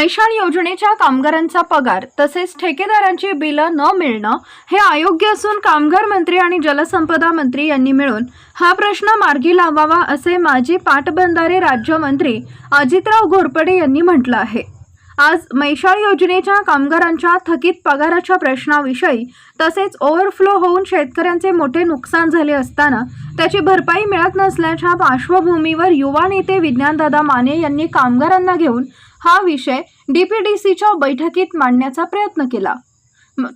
मैशाण योजनेच्या कामगारांचा पगार तसेच ठेकेदारांची बिलं न मिळणं हे अयोग्य असून कामगार मंत्री आणि जलसंपदा मंत्री यांनी मिळून हा प्रश्न मार्गी लावावा असे माजी पाटबंधारे राज्यमंत्री अजितराव घोरपडे यांनी म्हटलं आहे. आज मैशाळ योजनेच्या कामगारांच्या थकीत पगाराच्या प्रश्नाविषयी तसेच ओव्हरफ्लो होऊन शेतकऱ्यांचे मोठे नुकसान झाले असताना त्याची भरपाई मिळत नसल्याच्या पार्श्वभूमीवर युवा नेते विज्ञानदादा माने यांनी कामगारांना घेऊन हा विषय डीपीडीसीच्या बैठकीत मांडण्याचा प्रयत्न केला.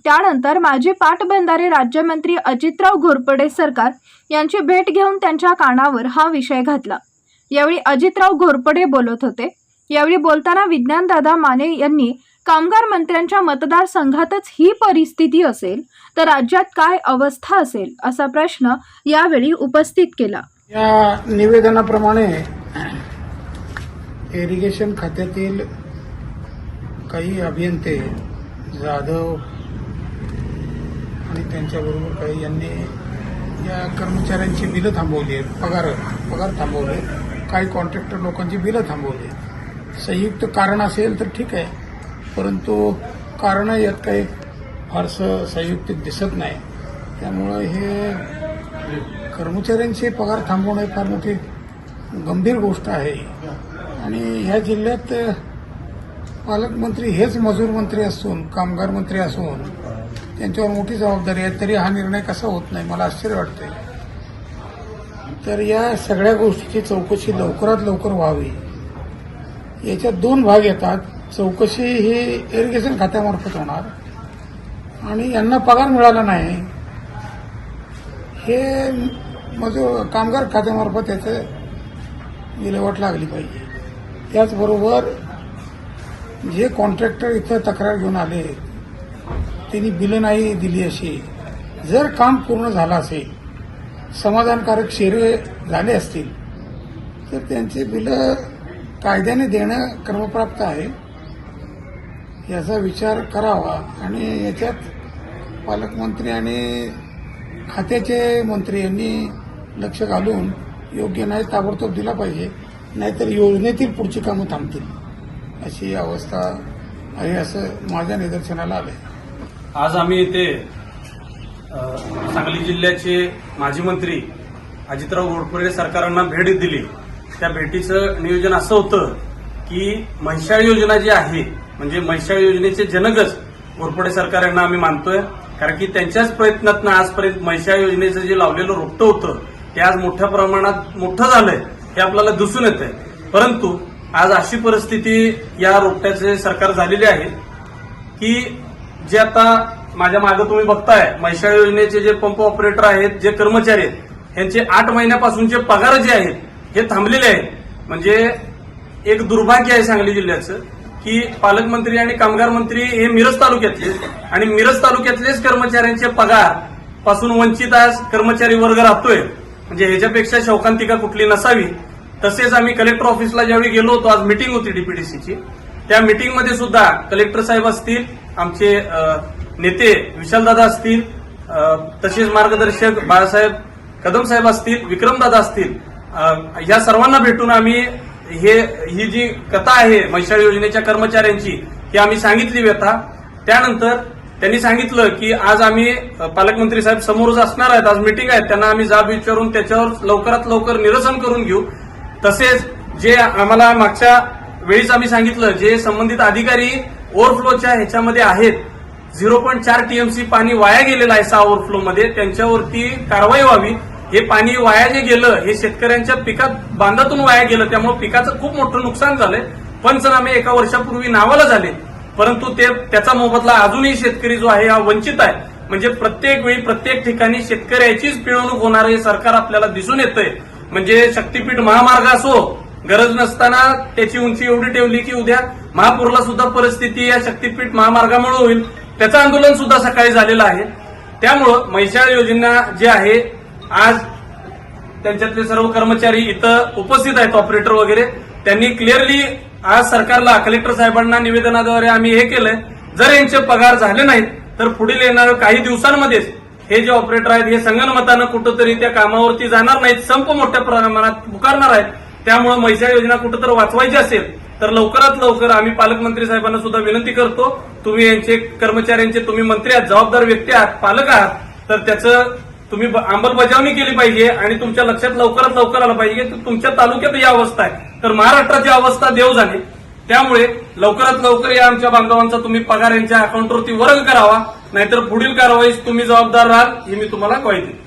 त्यानंतर माजी पाटबंधारे राज्यमंत्री अजितराव घोरपडे सरकार यांची भेट घेऊन त्यांच्या कानावर हा विषय घातला. यावेळी अजितराव घोरपडे बोलत होते. यावेळी बोलताना विज्ञानदादा माने यांनी कामगार मंत्र्यांच्या मतदारसंघातच ही परिस्थिती असेल तर राज्यात काय अवस्था असेल असा प्रश्न यावेळी उपस्थित केला. या निवेदनाप्रमाणे इरिगेशन खात्यातील काही अभियंते जाधव आणि त्यांच्याबरोबर काही यांनी या कर्मचाऱ्यांची बिलं थांबवली आहेत. पगार पगार थांबवले काही कॉन्ट्रॅक्टर लोकांची बिलं थांबवली संयुक्त कारण असेल तर ठीक आहे. परंतु कारण यात काही फारसं संयुक्त दिसत नाही. त्यामुळं हे कर्मचाऱ्यांचे पगार थांबवणं फार मोठी गंभीर गोष्ट आहे. आणि ह्या जिल्ह्यात पालकमंत्री हेच मजूर मंत्री असून कामगार मंत्री असून त्यांच्यावर मोठी जबाबदारी आहे. तरी हा निर्णय कसा होत नाही मला आश्चर्य वाटतंय. तर या सगळ्या गोष्टीची चौकशी लवकरात लवकर व्हावी. याच्यात दोन भाग येतात. चौकशी ही इरिगेशन खात्यामार्फत होणार. आणि यांना पगार मिळाला नाही. हे मजूर कामगार खात्यामार्फत याचं विल्हेवाट लागली पाहिजे. त्याचबरोबर जे कॉन्ट्रॅक्टर इथं तक्रार घेऊन आले त्यांनी बिलं नाही दिली अशी. जर काम पूर्ण झालं असेल समाधानकारक शेरे झाले असतील तर त्यांचे बिलं कायद्याने देणं क्रमप्राप्त आहे. याचा विचार करावा आणि याच्यात पालकमंत्री आणि खात्याचे मंत्री यांनी लक्ष घालून योग्य नाही ताबडतोब दिला पाहिजे. नाहीतर योजनेतील पुढची कामं थांबतील. अशी अवस्था आहे असं माझ्या निदर्शनाला आलंय. आज आम्ही इथे सांगली जिल्ह्याचे माजी मंत्री अजितराव घोडपुरे सरकारांना भेट दिली. त्या भेटीचं नियोजन असं होतं की म्हैसाळ योजना जी आहे म्हणजे म्हैसाळ योजनेचे जनकच घोरपडे सरकार यांना आम्ही मानतोय. कारण की त्यांच्याच प्रयत्नातनं आजपर्यंत म्हैसाळ योजनेचं जे लावलेलं रोपटं होतं ते आज मोठ्या प्रमाणात मोठं झालंय हे आपल्याला दिसून येत आहे परंतु आज अशी परिस्थिती या रोपट्याचे सरकार झालेली आहे की जे आता माझ्या मागे तुम्ही बघताय म्हैसाळ योजनेचे जे पंप ऑपरेटर आहेत जे कर्मचारी आहेत यांचे आठ महिन्यापासूनचे पगार जे आहेत हे थांबलेले आहेत. म्हणजे एक दुर्भाग्य आहे सांगली जिल्ह्याचं की पालकमंत्री आणि कामगार मंत्री हे मिरज तालुक्यातले आणि मिरज तालुक्यातलेच कर्मचाऱ्यांचे पगारपासून वंचित आज कर्मचारी वर्ग राहतोय. म्हणजे ह्याच्यापेक्षा शौकांतिका कुठली नसावी तसेच आम्ही कलेक्टर ऑफिसला ज्यावेळी गेलो होतो आज मिटिंग होती डीपीडीसीची त्या मिटिंगमध्ये सुद्धा कलेक्टर साहेब असतील आमचे नेते विशालदादा असतील तसेच मार्गदर्शक बाळासाहेब कदम साहेब असतील विक्रमदादा असतील या सर्वांना भेटून आम्ही हे ही जी कथा आहे मैशाळ योजनेच्या कर्मचाऱ्यांची ही आम्ही सांगितली व्यथा. त्यानंतर त्यांनी सांगितलं की आज आम्ही पालकमंत्री साहेब समोरच असणार आहेत आज मिटिंग आहेत त्यांना आम्ही जाब विचारून त्याच्यावर लवकरात लवकर निरसन करून घेऊ. तसेच जे आम्हाला मागच्या वेळीच आम्ही सांगितलं जे संबंधित अधिकारी ओव्हरफ्लोच्या ह्याच्यामध्ये आहेत झिरो पॉईंट चार टीएमसी पाणी वाया गेलेलं आहे सहा ओव्हरफ्लो मध्ये त्यांच्यावरती कारवाई व्हावी. हे पाणी वाया जे गेलं हे शेतकऱ्यांच्या पिकात बांधातून वाया गेलं त्यामुळे पिकाचं खूप मोठं नुकसान झालंय. पंचनामे एका वर्षापूर्वी नावाला झाले. परंतु ते त्याचा मोबदला अजूनही शेतकरी जो आहे हा वंचित आहे. म्हणजे प्रत्येक वेळी प्रत्येक ठिकाणी शेतकऱ्याचीच पिळवणूक होणार हे सरकार आपल्याला दिसून येतंय. म्हणजे शक्तीपीठ महामार्ग असो गरज नसताना त्याची उंची एवढी ठेवली की उद्या महापूरला सुद्धा परिस्थिती या शक्तीपीठ महामार्गामुळे होईल. त्याचं आंदोलन सुद्धा सकाळी झालेलं आहे. त्यामुळं महिषाळ योजना जी आहे आज त्यांच्यातले सर्व कर्मचारी इथं उपस्थित आहेत ऑपरेटर वगैरे. त्यांनी क्लिअरली आज सरकारला कलेक्टर साहेबांना निवेदनाद्वारे आम्ही हे केलंय. जर यांचे पगार झाले नाहीत तर पुढील येणाऱ्या काही दिवसांमध्येच हे जे ऑपरेटर आहेत हे संगणमतानं कुठंतरी त्या कामावरती जाणार नाहीत संप मोठ्या प्रमाणात पुकारणार आहेत. त्यामुळे मैसा योजना कुठंतरी वाचवायची असेल तर लवकरात लवकर आम्ही पालकमंत्री साहेबांना सुद्धा विनंती करतो तुम्ही यांचे कर्मचाऱ्यांचे तुम्ही मंत्री आहात जबाबदार व्यक्ती आहात पालक आहात तर त्याचं तुम्ही अंमलबजावणी केली पाहिजे आणि तुमच्या लक्षात लवकरात लवकर आलं पाहिजे की तुमच्या तालुक्यात ही अवस्था आहे. तर महाराष्ट्राची अवस्था देव झाली. त्यामुळे लवकरात लवकर या आमच्या बांधवांचा तुम्ही पगार यांच्या अकाउंटवरती वर्ग करावा. नाहीतर पुढील कारवाईस तुम्ही जबाबदार राहाल ही मी तुम्हाला ग्वाही देतो.